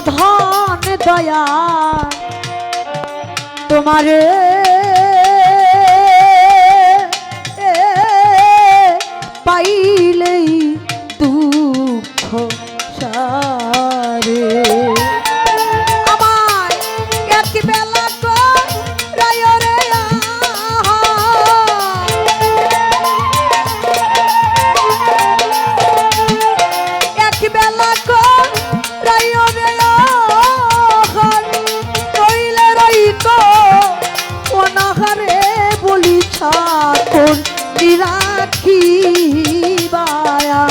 ধন দয়া। তোমারে নিরাখি বায়া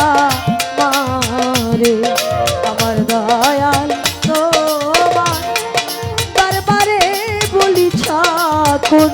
মারে আমার দয়াল তোমার বারবারে বলি ঠাকুর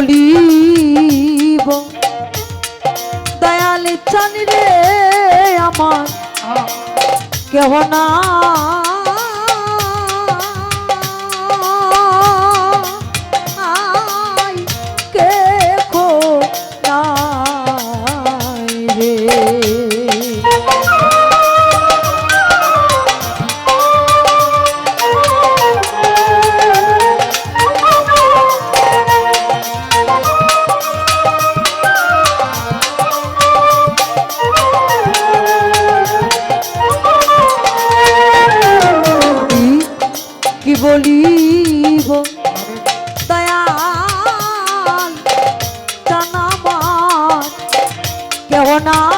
কি বলিব দয়াল চান রে আমার কেহ না বলিব দয়াল জানাবার কেউ নাই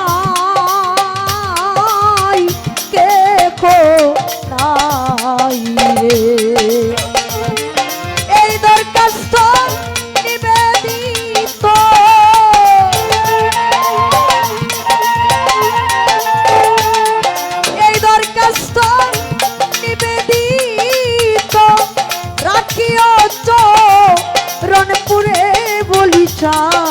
বলি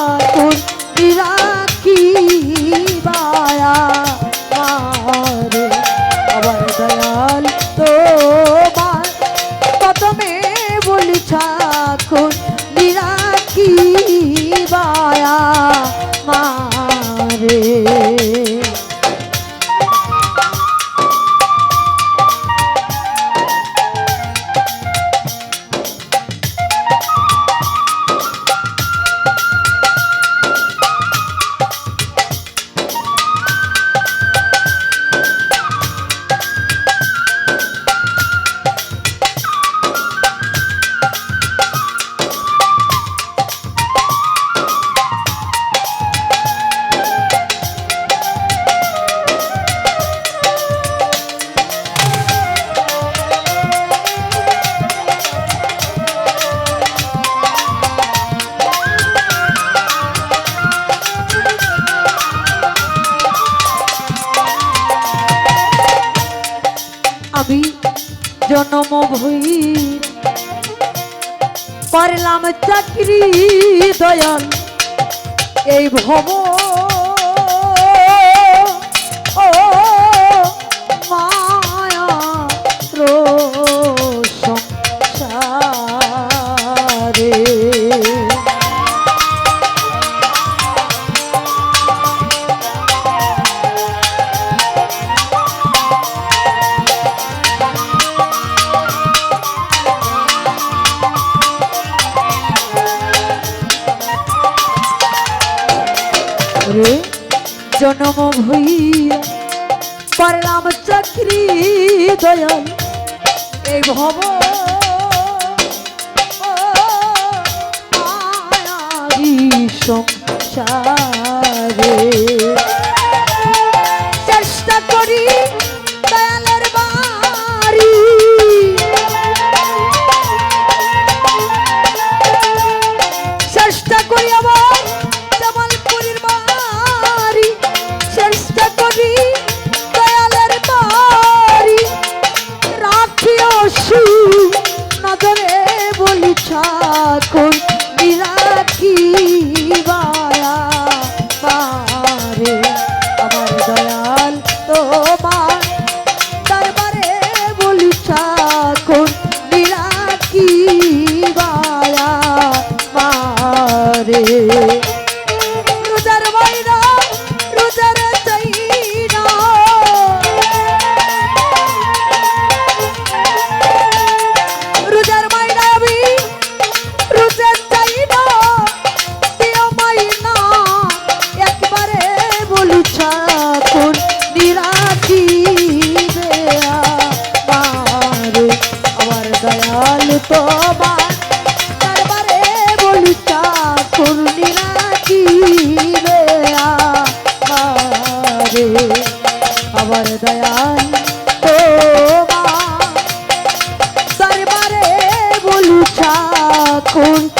জনম ভই পারলাম চাকরি দয়াল। এই ভব জনম হইয়া পারলাম চাকরি দয়াল। এই ভব সংসারে মারে 滚